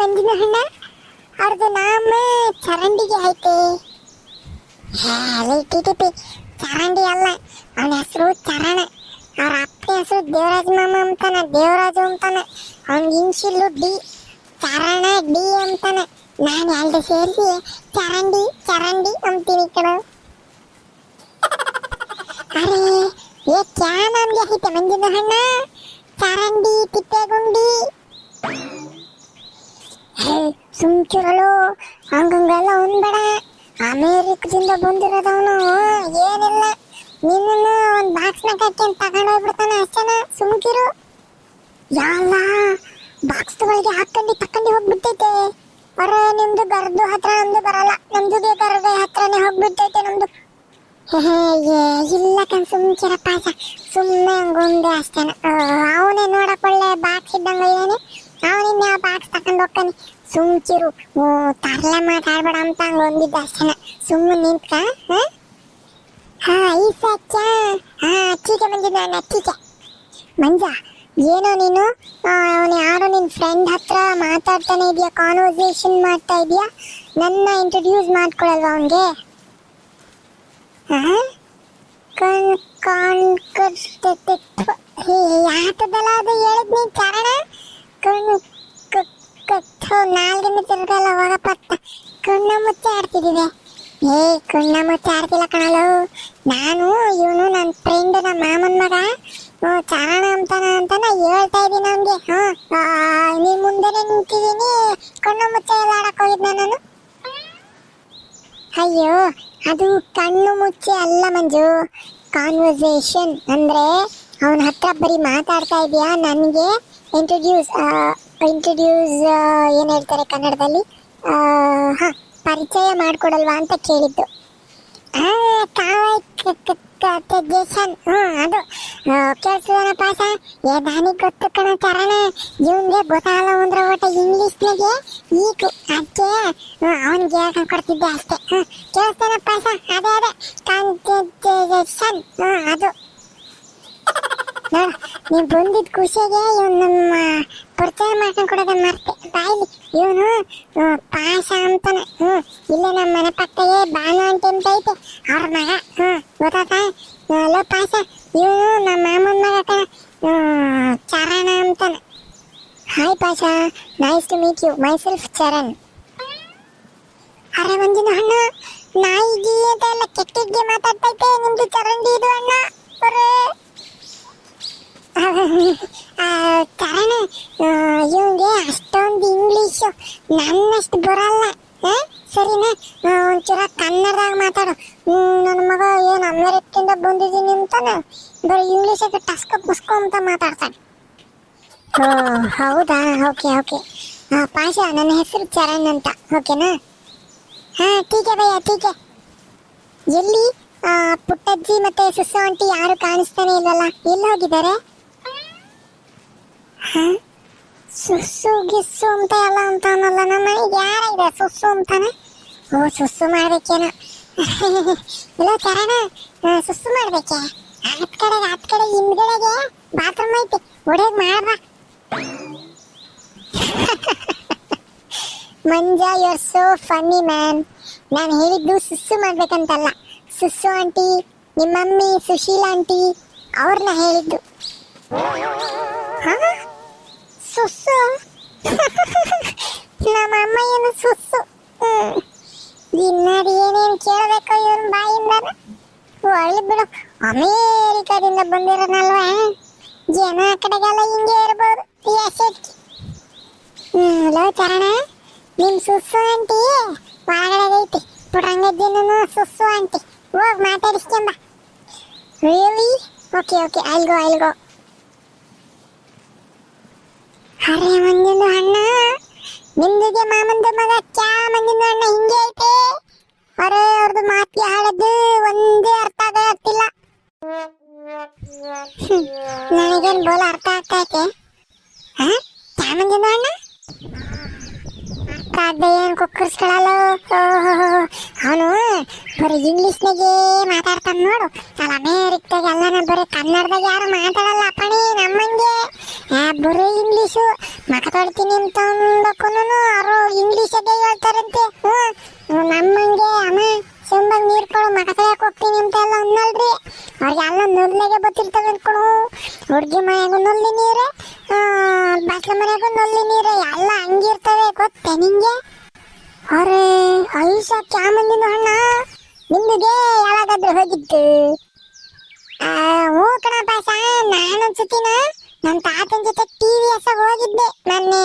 ನಂಜಿನ ಹಣ್ಣ ಅವ್ರದ್ದು ನಾಮ ಚರಂಡಿಗೆ ಐತೆ ಟಿ ಟಿ ಪಿ ಚರಂಡಿ ಅಲ್ಲ ಅವನ ಹೆಸರು ಚರಣ ಅವ್ರ ಅಪ್ಪನ ಹೆಸರು ದೇವರಾಜ ಮಾಮ ಅಂತಾನ ದೇವರಾಜು ಅಂತಾನ ಅವ್ನ ಇನ್ಶಿಲ್ಲು ಡಿ ಚರಣ ಡಿ ಅಂತಾನ ನಾನು ಎರಡು ಸೇರಿಸಿ ಚರಂಡಿ ಚರಂಡಿ ಅಂತೀನಿ ಕಣ ಅರೆ ಏ ಕ್ಯಾ ನಮ್ಗೆ ಐತೆ ಮಂಜಿನ ಹಣ್ಣ ಚರಂಡಿ ತಿಪ್ಪೆಗುಂಡಿ ಹೇ ಸುಮ್ಕಿರಲು ಹಂಗಂಗೆಲ್ಲ ಉಣ್ಬೇಡ. ಅಮೇರಿಕದಿಂದ ಬಂದಿರೋದವನು ಏನಿಲ್ಲ. ನಿನ್ನನ್ನು ಒಂದು ಬಾಕ್ಸ್ನಾಗ ಹಾಕ್ಯಂತ ತಗೊಂಡೋಗ್ಬಿಡ್ತಾನೆ ಅಷ್ಟೇನ? ಸುಮ್ಕಿರು. ಯಾವ ಬಾಕ್ಸ್ ಒಳಗೆ ಹಾಕೊಂಡು ತಕೊಂಡು ಹೋಗ್ಬಿಟ್ಟೈತೆ. ಅರ, ನಿಮ್ದು ಗರ್ದು ಹತ್ರ ನಮ್ದು ಬರಲ್ಲ. ನಮ್ದು ಗರ್ದ ಹತ್ರನೇ ಹೋಗ್ಬಿಟ್ಟೈತೆ ನಮ್ದು. ಇಲ್ಲ ಕಣ್, ಸುಮ್ಕಿರಪ್ಪ ಸುಮ್ಮನೆ ಹಂಗೊಂದು ಅಷ್ಟೇನ. ಅವನೇ ನೋಡಕ್ ಒಳ್ಳೆ ಬಾಕ್ಸ್ ಇದ್ದಂಗ ಅವನಿನ್ನ ತಕೊಂಡು ಹೋಗ್ತಾನೆ ಸುಮ್ಕಿರು ಓ ತರ್ಲೆ ಮಾತಾಡ್ಬೇಡ ಅಂತ ಹಂಗ ಒಂದಿದ್ದ ಅಷ್ಟೇನ. ಸುಮ್ಮನೆ ನಿಂತ್ಕ, ಹಾ? ಈ ಸಚ್ಚ ಹಾ ಟೀಕೆ ಬಂದಿದ್ದ ಅಣ್ಣ ಟೀಕೆ ಮಂಜ, ಏನೋ ನೀನು? ಅವನು ಯಾರೋ ನಿನ್ನ ಫ್ರೆಂಡ್ ಹತ್ರ ಮಾತಾಡ್ತಾನೆ ಇದೆಯಾ ಕಾನ್ವರ್ಸೇಷನ್ ಮಾಡ್ತಾ ಇದೆಯಾ? ನನ್ನ ಇಂಟ್ರೊಡ್ಯೂಸ್ ಮಾಡ್ಕೊಳಲ್ವಾ ಅವನಿಗೆ? ಕಣ್, ಕಾಣ್ ಯಾತದಲ್ಲ ಅದು ಹೇಳಿದ್ನಿ ಕಾರಣ ಕಣ್ಣು ಕತ್ತು ನಾಲ್ಗಿನ ತಿರ್ಗಲ್ಲ ಹೋಗಪ್ಪ ಕಣ್ಣ ಮುಚ್ಚೆ ಆಡ್ತಿದ್ದೀವಿ. ಏ ಕಣ್ಣ ಮುಚ್ಚೆ ಆಡ್ತಿಲ್ಲ ಕಣಲು ನಾನು, ಇವನು ನನ್ನ ಫ್ರೆಂಡ್ ನಮ್ಮ ಮಾಮನ ಮಗ. ಚಾರಣ ಅಂತಾನ ಅಂತಾನ ಹೇಳ್ತಾ ಇದ್ದೀನಿ ಅವನಿಗೆ. ಹಾಂ ನೀ ಮುಂದೆನೆ ನಿಂತಿದ್ದೀನಿ. ಕಣ್ಣ ಮುಚ್ಚೆ ಎಲ್ಲ ಆಡಕ್ ಹೋಗಿದ್ನ ನಾನು. ಅಯ್ಯೋ, ಅದು ಕಣ್ಣು ಮುಚ್ಚಿ ಅಲ್ಲ ಮಂಜು. ಕಾನ್ವರ್ಸೇಷನ್ ಅಂದ್ರೆ ಅವನ ಹತ್ರ ಬರೀ ಮಾತಾಡ್ತಾ ಇದೆಯಾ ನನಗೆ? ಇಂಟ್ರೊಡ್ಯೂಸ್ ಇಂಟ್ರೊಡ್ಯೂಸ್ ಏನು ಹೇಳ್ತಾರೆ ಕನ್ನಡದಲ್ಲಿ? ಹಾ, ಪರಿಚಯ ಮಾಡಿಕೊಡಲ್ವಾ ಅಂತ ಕೇಳಿದ್ದು. ಜೇಸನ್ ಹ್ಞೂ ಅದು. ಕೇಳಿಸ್ತಾನ ಪಾಸ ಏ ನನಗೆ ಗೊತ್ತು ಕಣ ಚರಣ. ಇವನ್ಗೆ ಗೊತ್ತಾಗಲ್ಲ ಅಂದ್ರೆ ಒಟ್ಟ ಇಂಗ್ಲೀಷ್ನಾಗೆ ಈಕು. ಅದಕ್ಕೆ ಅವನಿಗೆ ಹೇಳ್ಕೊಂಡು ಕೊಡ್ತಿದ್ದೆ ಅಷ್ಟೇ. ಹ್ಞೂ ಕೇಳಿಸ್ತಾನ ಪಾಸ ಅದೇ ಅದೇ. ಕಾನ್ಜೇಷನ್ ಹ್ಞೂ ಅದು. ನೀವು ಬಂದಿದ್ದ ಖುಷಿಗೆ ಇವನು ನಮ್ಮ ಪರಿಚಯ ಮಾಡ್ಕೊಂಡು ಕೊಡೋದ ಮರ್ತೆ. ಬಾಯ್ಲಿ ಇವನು ಪಾಶ ಅಂತಾನೆ. ಹ್ಞೂ ಇಲ್ಲೇ ನಮ್ಮ ಮನೆ ಪಕ್ಕಗೆ ಬಾನು ಅಂತ ಅಂತ ಐತೆ. ಅವ್ರ ಮಗ. ಹ್ಞೂ ಗೊತ್ತಾತ? ಲೋ ಪಾಶ ಇವನು ನಮ್ಮ ಮಾಮನ ಮಗ ಚರಣ ಅಂತಾನೆ. Hi Pasha nice to meet you myself Charan. ಅರೆ ಒಂದಿನ ಹಣ್ಣು ನಾಯಿಗೆ ಎಲ್ಲ ಕೆಟ್ಟಿಗೆ ಮಾತಾಡ್ತೈತೆ ನಿಮ್ದು ಚರಂಡಿ ಇದು ಅಣ್ಣ. ಅರೆ. ಕಾರಣ ಇವನಿಗೆ ಅಷ್ಟೊಂದು ಇಂಗ್ಲೀಷು ನನ್ನಷ್ಟು ಬರಲ್ಲ? ಸರಿನಾ? ಒಂಚೂರ ಕನ್ನಡದಾಗ ಮಾತಾಡು. ನನ್ನ ಮಗ ಏನು ಅಮೆರಿಕದಿಂದ ಬಂದಿದ್ದೀನಿ ಅಂತಾನೆ? ಬರೀ ಇಂಗ್ಲೀಷಾಗ ಟಸ್ಕ ಪುಸ್ಕೋ ಅಂತ ಮಾತಾಡ್ತಾನೆ. ಓ, ಹೌದಾ? ಓಕೆ ಓಕೆ ಪಾಶ ನನ್ನ ಹೆಸರು ಚರಣ್ ಅಂತ. ಓಕೆನಾ ಹಾಂ, ಟೀಕೆ ಭಯ್ಯ, ಟೀಕೆ. ಎಲ್ಲಿ? ಪುಟ್ಟಜ್ಜಿ ಮತ್ತೆ ಸುಸ್ಸು ಆಂಟಿ ಯಾರು ಕಾಣಿಸ್ತಾನೆ ಇಲ್ವಲ್ಲ ಎಲ್ಲಿ ಹೋಗಿದ್ದಾರೆ? ಹ? ಸುಸ್ಸು ಗಿಸ್ಸು ಅಂತ ಎಲ್ಲ ಅಂತಾನಲ್ಲ, ನಮ್ಮ ಮನೆಗೆ ಯಾರ ಇದೆ ಸುಸ್ಸು ಅಂತಾನೆ? ಓ, ಸುಸ್ಸು ಮಾಡ್ಬೇಕೇನೋ. ಇಲ್ಲ, ಚರಣ ಸುಸ್ಸು ಮಾಡ್ಬೇಕೆ? ಹತ್ ಕಡೆಗೆ ಹತ್ ಕಡೆ, ಹಿಂದ್ಗಡೆಗೆ ಬಾತ್ರೂಮ್ ಐತಿ. ಹೊಡೆದ್ ಮಾಡ್ಬಾ Manja you are so funny man ನಾನು ಹೇಳಿದ್ದು ಸುಸ್ಸು ಮಾಡ್ಬೇಕಂತಲ್ಲ. ಸುಸ್ಸು ಆಂಟಿ ನಿಮ್ಮ ಮಮ್ಮಿ ಸುಶೀಲಾ ಆಂಟಿ ಅವ್ರನ್ನ ಹೇಳಿದ್ದು. ಹಾ? ಸುಸ್ಸು ನಮ್ಮ ಅಮ್ಮ ಏನು ಸುಸ್ಸು ಹ್ಮ್. ಇನ್ನಾಡಿ ಏನೇನು ಕೇಳಬೇಕು ಇವನ್ ಬಾಯಿಂದ ಒಳ್ಳೆ ಬಿಡು. ಅಮೇರಿಕಾದಿಂದ ಬಂದಿರೋನಲ್ವಾ ಜನ ಆ ಕಡೆಗೆಲ್ಲ ಹಿಂಗೆ ಇರ್ಬೋದು. ಎಸೆಟ್ ಹ್ಮ್ ಲೋ ಚರಣ. ನಿಮ್ ಸುಸ್ಸು ಆಂಟಿ? ಒಳಗಡೆ ಐತಿ. ಪುಟಂಗಜ್ಜಿನೂ ಸುಸ್ಸು ಆಂಟಿ. ಹೋಗ್ ಮಾತಾಡಿಸ್ಕೊಂಬ. ರಿಯಲಿ ಓಕೆ ಓಕೆ ಅಲ್ಗೋ ಐಲ್ ಗೋ ಅರೆ, ಮಂಜುಂದು ಅಣ್ಣ. ನಿಮ್ದಿಗೆ ಮಾಮಂದು ಮಗ ಕ್ಯಾ ಮಂಜುಂದು ಅಣ್ಣ ಹಿಂಗೆ ಐತೆ. ಅರೆ ಅವ್ರದ್ದು ಮಾತಿ ಹಾಳದ್ದು ಒಂದೇ ಅರ್ಥ ಆಗ್ತಿಲ್ಲ ನನಗೇನು ಬೋಲ ಅರ್ಥ ಆಗ್ತೈತೆ ಮಂಜುಂದು ಅಣ್ಣ? ಅರ್ಥ ಆಗದೆ ಏನು ಕುಕ್ಕರ್ಸ್ಕೊಳ್ಳಲ್ಲ ಅವನು ಬರೀ ಇಂಗ್ಲೀಷ್ನಾಗೆ ಮಾತಾಡ್ತಾನೆ ನೋಡು. ಅಲ್ಲಿ, ಅಮೇರಿಕದಾಗ ಎಲ್ಲಾನ ಬರೀ ಕನ್ನಡದಾಗ ಯಾರು ಮಾತಾಡಲ್ಲ ಅಪ್ಪಣಿ ನಮ್ಮಂಗೆ. ಬರೀ ಇಂಗ್ಲೀಷು. ಮಕ ತೊಳಿತೀನಿ ಅಂತ ಅಂದಕ್ಕೂ ಅವರು ಇಂಗ್ಲೀಷಾಗೆ ಹೇಳ್ತಾರಂತೆ. ಹ್ಞೂ ನಮ್ಮಂಗೆ ಅಮ್ಮ ಸೆಂಬಂಗ್ ನೀರು ಕೊಡು ಮಕ ಹೋಗ್ತೀನಿ ಅಂತ ಎಲ್ಲ ಅನ್ನಲ್ರಿ ಅವ್ರಿಗೆ ಎಲ್ಲ ನೊಲ್ಲೆಗೆ ಗೊತ್ತಿರ್ತವೆ ಅನ್ಕೊಳು ಹುಡುಗಿ ಮನೆಗೂ ನೊಲ್ಲಿ ನೀರೆ ಬಸ್ಲ ಮನೆಗೂ ನೊಲ್ಲಿ ನೀರೆ, ಎಲ್ಲ ಹಂಗಿರ್ತವೆ, ಗೊತ್ತೆ ನಿಂಗೆ? ಅರೆ ಐಷ ಚಾಮಂದಿನ ಹಣ್ಣ ನಿಮ್ಮದೇ ಯಾವಾಗಾದ್ರೂ ಹೋಗಿದ್ದು? ಹ್ಞೂ ಕಣಪ್ಪ ನಾನೊಂದ್ಸತಿನ ನನ್ನ ತಾತನ ಜೊತೆ ಟಿವಿ ಎಸ್ ಹೋಗಿದ್ದೆ. ಮೊನ್ನೆ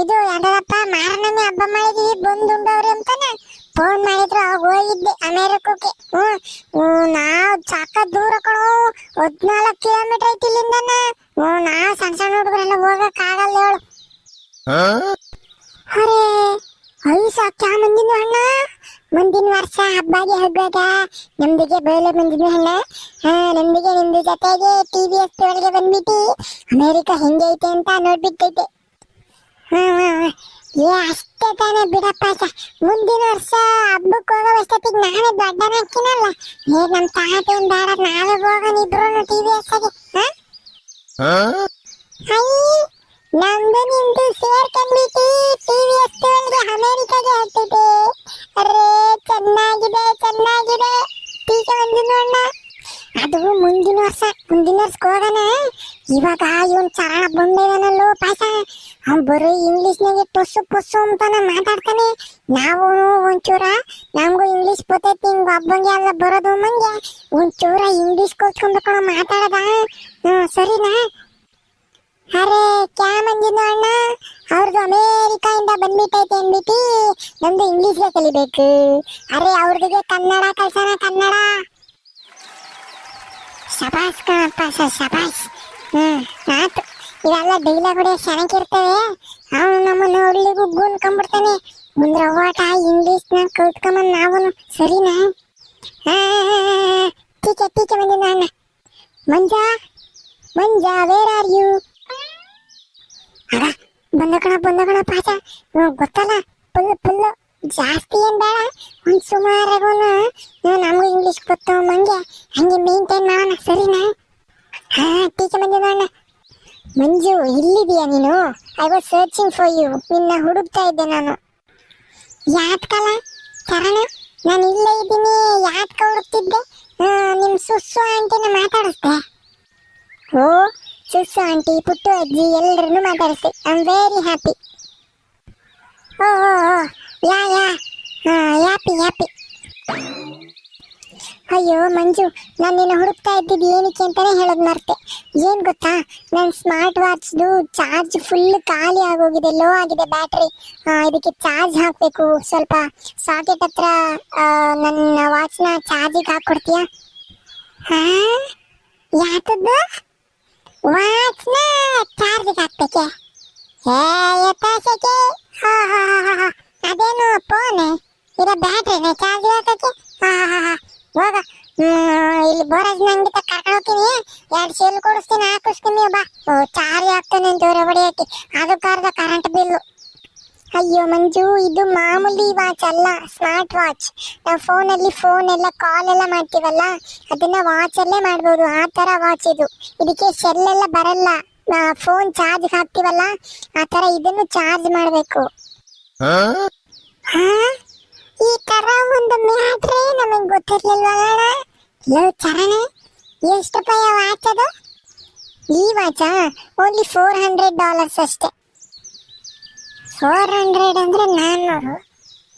ಇದು ಯಾವ್ದಪ್ಪ ಮಾರನಮಿ ಹಬ್ಬ ಮಾಡಿದೀವಿ ಬಂದುಂಡವ್ರಿ ಅಂತಾನೆ? ಫೋನ್ ಮಾಡಿದ್ರು ಅವಾಗ ಹೋಗಿದ್ದೆ ಅಮೇರಿಕಕ್ಕೆ. ಹ್ಞೂ ಹ್ಞೂ ನಾವು ಸಾಕ ದೂರ ಕಣೋ ಹದಿನಾಲ್ಕು ಕಿಲೋಮೀಟರ್ ಐತಿ ಇಲ್ಲಿಂದನ. ಹ್ಞೂ ನಾವು ಸಣ್ಣ ಸಣ್ಣ ಹುಡುಗರೆಲ್ಲ ಹೋಗಕ್ಕಾಗಲ್ಲ ಹೇಳು. ಅರೆ ಐಸ ಮುಂದಿನ ಅಣ್ಣ? ಮುಂದಿನ ವರ್ಷ ಹಬ್ಬಗೆ ಹಬ್ಬಗ ನಮ್ದಿಗೆ ಬಯಲು ಮುಂದಿನ ಅಣ್ಣ. ಹಾ ನಮ್ದಿಗೆ ನಿಮ್ದು ಜೊತೆಗೆ ಟಿ ವಿ ಎಸ್ ಒಳಗೆ ಬಂದ್ಬಿಟ್ಟು. ಅಮೇರಿಕ ಹೆಂಗೆ ಐತೆ ಅಂತ ನೋಡ್ಬಿಟ್ಟೈತೆ. ಹಾ. ಏ ಅಷ್ಟೇ ತಾನೇ ಬಿಡಪ್ಪ ಸ. ಮುಂದಿನ ವರ್ಷ ಹಬ್ಬಕ್ಕೆ ಹೋಗೋ ಅಷ್ಟೊತ್ತಿಗೆ ನಾನೇ ದೊಡ್ಡನ ಹಾಕಿನಲ್ಲ. ಏ ನಮ್ಮ ತಾತ ಏನ್ ಬೇಡ ನಾವೇ ಹೋಗೋಣ ಇಬ್ರು ಟಿ ವಿ ಎಸ್ ಆಗಿ. ಹಾ? ಅಯ್ಯ ನಮ್ದು ನಿಮ್ದು ಸೇರ್ಕೊಂಡ್ಬಿಟ್ಟು ಟಿವಿ ಒಳಗೆ ಹಾಕ್ತಿದೆ ಅರೇ ಚೆನ್ನಾಗಿದೆ ಚೆನ್ನಾಗಿದೆ. ಟೀಕೆ ಒಂದು ನೋಡೋಣ ಅದು ಮುಂದಿನ ವರ್ಷ, ಮುಂದಿನ ವರ್ಷಕ್ಕೆ ಹೋಗೋಣ. ಇವಾಗ ಇವನ್ ಚರಣ ಬಂದಿದಾನಲ್ಲೋ ಪಾಸ ಅವ್ನು ಬರೀ ಇಂಗ್ಲೀಷ್ನಾಗೆ ಪುಸ್ಸು ಪುಸ್ಸು ಅಂತಾನ ಮಾತಾಡ್ತಾನೆ. ನಾವು ಒಂಚೂರ, ನಮಗೂ ಇಂಗ್ಲೀಷ್ ಬರ್ತೈತಿ, ಹಿಂಗ್ ಒಬ್ಬಂಗೆ ಎಲ್ಲ ಬರೋದು ಮಂಗೆ ಒಂಚೂರ ಇಂಗ್ಲಿಷ್ ಕಲ್ತ್ಕೊಂಡ್ಬೇಕು ಮಾತಾಡದ? ಹ್ಞೂ ಸರಿನಾ? ಅರೆ, ಕ್ಯಾ ಮಂಜಿನ ಅಣ್ಣ? ಅವ್ರದ್ದು ಅಮೇರಿಕಾಯಿಂದ ಬಂದ್ಬಿಟ್ಟೈತೆ ಅಂದ್ಬಿಟ್ಟು ನಮ್ದು ಇಂಗ್ಲೀಷ್ಗೆ ಕಲಿಬೇಕು. ಅರೆ, ಅವ್ರದಿಗೆ ಕನ್ನಡ ಕಲ್ಸೋಣ, ಕನ್ನಡ. ಶಬಾಸ್ ಕಣಪ್ಪ ಸರ್ ಶಬಾಸ್ ಹ್ಮ್, ಆತು. ಇವೆಲ್ಲ ಡೈಲಾಗ್ ಹೊಡೆಯೋ ಚೆನ್ನಾಗಿರ್ತವೆ ಅವನು ನಮ್ಮನ್ನ ನೋಡ್ಲಿಗೂ ಗೂನ್ಕೊಂಡ್ಬಿಡ್ತಾನೆ ಮುಂದ್ರ ಓಟ ಇಂಗ್ಲೀಷ್ನ ಕಲ್ತ್ಕೊಂಬಂದು ನಾವು ಸರಿನಾ? ಟೀಕೆ ಟೀಕೆ ಬಂದಿನ ಅಣ್ಣ. Manja Manja where are you ಅದ ಬಂದ ಕಣ ಬಂದ ಕಣ ಹ್ಮ್, ಗೊತ್ತಲ್ಲ ಫುಲ್ ಫುಲ್ ಜಾಸ್ತಿ ಏನ್ ಬೇಡ. ಒಂದ್ ಸುಮಾರು ನಮಗೂ ಇಂಗ್ಲಿಷ್ ಗೊತ್ತು ಮಂಗೆ. ಹಂಗೆ ಮೇಂಟೈನ್ ಮಾಡೋಣ ಸರಿನಾ? ಹಾ ಟೀಚರ್ ಮಂಜು ಅಣ್ಣ ಮಂಜು ಎಲ್ಲಿದೀಯ ನೀನು? I was searching for you ನಿನ್ನ ಹುಡುಕ್ತಾ ಇದ್ದೆ ನಾನು. ಯಾತ್ಕಲ? ಚರಣ ನಾನು ಇಲ್ಲೇ ಇದ್ದೀನಿ ಯಾತ್ಕ ಹುಡುಕ್ತಿದ್ದೆ. ನಿಮ್ಮ ನಿಮ್ ಸುಸ್ಸು ಆಂಟಿನ ಮಾತಾಡಿಸ್ದೆ. ಓ ಸುಸ್ಸು ಆಂಟಿ, ಪುಟ್ಟು ಅಜ್ಜಿ ಎಲ್ಲರನ್ನು ಮಾತಾಡಿಸಿ. I am very happy oh oh, yeah yeah happy happy ಅಯ್ಯೋ, ಮಂಜು ನಾನು ನಿನ್ನ ಹುಡುಕ್ತಾ ಇದ್ದಿದ್ದು ಏನಕ್ಕೆ ಅಂತಲೇ ಹೇಳೋದು ಮರ್ತೆ. ಏನು ಗೊತ್ತಾ? ನನ್ನ ಸ್ಮಾರ್ಟ್ ವಾಚ್ದು ಚಾರ್ಜ್ ಫುಲ್ ಖಾಲಿ ಆಗೋಗಿದೆ, ಲೋ ಆಗಿದೆ ಬ್ಯಾಟ್ರಿ. ಇದಕ್ಕೆ ಚಾರ್ಜ್ ಹಾಕಬೇಕು. ಸ್ವಲ್ಪ ಸಾಕೆಟ್ ಹತ್ರ ನನ್ನ ವಾಚ್ನ ಚಾರ್ಜಿಗೆ ಹಾಕ್ಕೊಡ್ತೀಯಾ? ಹಾಂ? ಯಾತದ್ದು ವಾಚ್ನ ಚಾರ್ಜಿಗೆ ಹಾಕ್ಬೇಕೆ ಏ ಎತ್ತಾಸಕ್ಕೆ ಹಾ ಹಾ ಹಾ ಹಾ ಅದೇನು ಫೋನ್ ಇರೋ ಬ್ಯಾಟ್ರಿನ ಚಾರ್ಜ್ ಹಾಕಕ್ಕೆ ಹಾ ಹಾ ಹಾ ಹೋಗ ಇಲ್ಲಿ ಬೋರಾಜ್ ನಂಗೆ ಕರ್ಕೊಂಡು ಹೋಗ್ತೀನಿ ಎರಡು ಸೇಲ್ ಕೊಡಿಸ್ತೀನಿ ಹಾಕಿಸ್ತೀನಿ ಬಾ ಓ ಚಾರ್ಜ್ ಹಾಕ್ತಾನೆ ಅಂತ ಹೊರ ಹೊಡೆಯಕ್ಕೆ ಅದಕ್ಕಾರ್ದ ಕರೆಂಟ್ ಬಿಲ್ಲು ಅಯ್ಯೋ ಮಂಜು ಇದು ಮಾಮೂಲಿ ವಾಚ್ ಅಲ್ಲ ಸ್ಮಾರ್ಟ್ ವಾಚ್ ನಾವು ಫೋನಲ್ಲಿ ಫೋನ್ ಎಲ್ಲ ಕಾಲ್ ಎಲ್ಲ ಮಾಡ್ತೀವಲ್ಲ? ಅದನ್ನ ವಾಚಲ್ಲೇ ಮಾಡ್ಬೋದು. ಆ ಥರ ವಾಚ್ ಇದು. ಇದಕ್ಕೆ ಸೆಲ್ ಎಲ್ಲ ಬರಲ್ಲ ಫೋನ್ ಚಾರ್ಜ್ ಹಾಕ್ತೀವಲ್ಲ? ಆ ಥರ ಇದನ್ನು ಚಾರ್ಜ್ ಮಾಡಬೇಕು. ಹಾ? ಈ ತರ ಒಂದು ಮ್ಯಾಟ್ರೆ ನಮಗೆ ಗೊತ್ತಿರ್ಲಿಲ್ವಲ್ಲ ಲವ್ ಚರಣ ಎಷ್ಟು ರೂಪಾಯಿ ವಾಚ್ ಅದು? ಈ ವಾಚ? ಓನ್ಲಿ ಫೋರ್ ಹಂಡ್ರೆಡ್ ಡಾಲರ್ಸ್ ಅಷ್ಟೇ. ಫೋರ್ ಹಂಡ್ರೆಡ್ ಅಂದ್ರೆ ನಾನ್ನೂರು.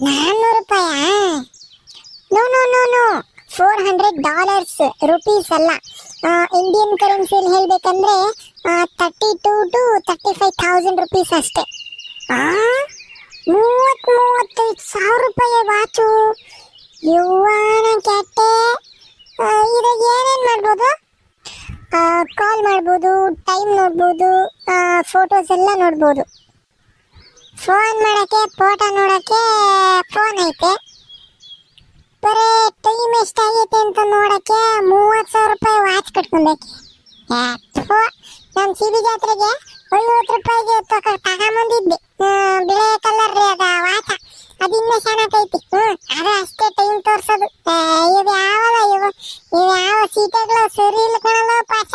ನಾನ್ನೂರು ರೂಪಾಯಾ? No no no no four hundred dollars rupees ಅಲ್ಲ. ಇಂಡಿಯನ್ ಕರೆನ್ಸಿಯಲ್ಲಿ ಹೇಳಬೇಕಂದ್ರೆ thirty two two thirty five thousand rupees ಅಷ್ಟೇ. ಆ? ಮೂವತ್ ಮೂವತ್ತೈದು ಸಾವಿರ ರೂಪಾಯಿ ವಾಚು. ಯುವನ ಕೆಟ್ಟೆ. ಇದಾಗ ಏನೇನು ಮಾಡ್ಬೋದು? ಕಾಲ್ ಮಾಡ್ಬೋದು ಟೈಮ್ ನೋಡ್ಬೋದು ಫೋಟೋಸ್ ಎಲ್ಲ ನೋಡ್ಬೋದು. ಫೋನ್ ಮಾಡಕ್ಕೆ ಫೋಟೋ ನೋಡಕ್ಕೆ ಫೋನ್ ಐತೆ. ಬರೀ ಟೈಮ್ ಎಷ್ಟಾಗೈತೆ ಅಂತ ನೋಡಕ್ಕೆ ಮೂವತ್ತು ಸಾವಿರ ರೂಪಾಯಿ ವಾಚ್ ಕಟ್ಕೊಬೇಕು ನಮ್ಮ ಸಿ ಬಿ ಜಾತ್ರೆಗೆ ಐವತ್ತು ರೂಪಾಯಿಗೆ ತಕ ತಗೊಂಬಂದಿದ್ದೆ ಬಿಳೆ ಕಲರ್ ಅದ ವಾಚ ಅದಿನ್ನ ಚೆನ್ನಾಗೈತಿ ಹ್ಮ್, ಅದು ಅಷ್ಟೇ ಟೈಮ್ ತೋರಿಸೋದು. ಇವ್ ಯಾವಲ್ಲ ಇವ ಇವು ಯಾವ ಸೀಟೆಗಳು ಸರಿ ಇಲ್ಲ ಕಣಲ್ಲ ಪಾಸ